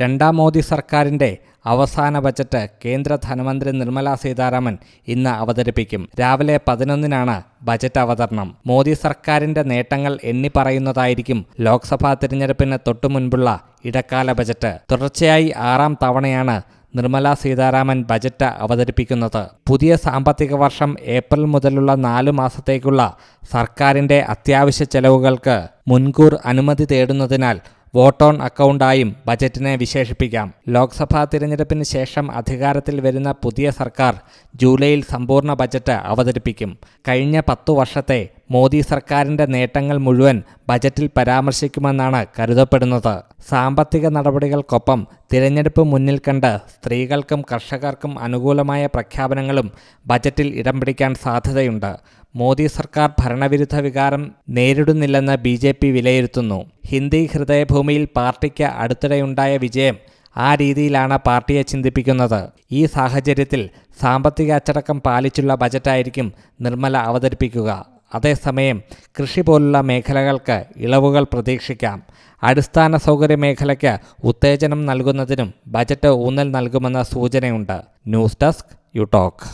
രണ്ടാം മോദി സർക്കാരിന്റെ അവസാന ബജറ്റ് കേന്ദ്ര ധനമന്ത്രി നിർമ്മല സീതാരാമൻ ഇന്ന് അവതരിപ്പിക്കും. രാവിലെ പതിനൊന്നിനാണ് ബജറ്റ് അവതരണം. മോദി സർക്കാരിന്റെ നേട്ടങ്ങൾ എണ്ണി പറയുന്നതായിരിക്കും ലോക്സഭാ തിരഞ്ഞെടുപ്പിന് തൊട്ടുമുൻപുള്ള ഇടക്കാല ബജറ്റ്. തുടർച്ചയായി ആറാം തവണയാണ് നിർമ്മല സീതാരാമൻ ബജറ്റ് അവതരിപ്പിക്കുന്നത്. പുതിയ സാമ്പത്തിക വർഷം ഏപ്രിൽ മുതലുള്ള നാലു മാസത്തേക്കുള്ള സർക്കാരിന്റെ അത്യാവശ്യ ചെലവുകൾക്ക് മുൻകൂർ അനുമതി തേടുന്നതിനാൽ വോട്ട് ഓൺ അക്കൗണ്ടായും ബജറ്റിനെ വിശേഷിപ്പിക്കാം. ലോക്സഭാ തിരഞ്ഞെടുപ്പിന് ശേഷം അധികാരത്തിൽ വരുന്ന പുതിയ സർക്കാർ ജൂലൈയിൽ സമ്പൂർണ ബജറ്റ് അവതരിപ്പിക്കും. കഴിഞ്ഞ പത്തു വർഷത്തെ മോദി സർക്കാരിന്റെ നേട്ടങ്ങൾ മുഴുവൻ ബജറ്റിൽ പരാമർശിക്കുമെന്നാണ് കരുതപ്പെടുന്നത്. സാമ്പത്തിക നടപടികൾക്കൊപ്പം തിരഞ്ഞെടുപ്പ് മുന്നിൽ കണ്ട് സ്ത്രീകൾക്കും കർഷകർക്കും അനുകൂലമായ പ്രഖ്യാപനങ്ങളും ബജറ്റിൽ ഇടം പിടിക്കാൻ സാധ്യതയുണ്ട്. മോദി സർക്കാർ ഭരണവിരുദ്ധ വികാരം നേരിടുന്നില്ലെന്ന് ബി ജെ പി വിലയിരുത്തുന്നു. ഹിന്ദി ഹൃദയഭൂമിയിൽ പാർട്ടിക്ക് അടുത്തിടെയുണ്ടായ വിജയം ആ രീതിയിലാണ് പാർട്ടിയെ ചിന്തിപ്പിക്കുന്നത്. ഈ സാഹചര്യത്തിൽ സാമ്പത്തിക അച്ചടക്കം പാലിച്ചുള്ള ബജറ്റായിരിക്കും നിർമ്മല അവതരിപ്പിക്കുക. അതേസമയം കൃഷി പോലുള്ള മേഖലകൾക്ക് ഇളവുകൾ പ്രതീക്ഷിക്കാം. അടിസ്ഥാന സൗകര്യ മേഖലയ്ക്ക് ഉത്തേജനം നൽകുന്നതിനും ബജറ്റ് ഊന്നൽ നൽകുമെന്ന സൂചനയുണ്ട്. News desk you talk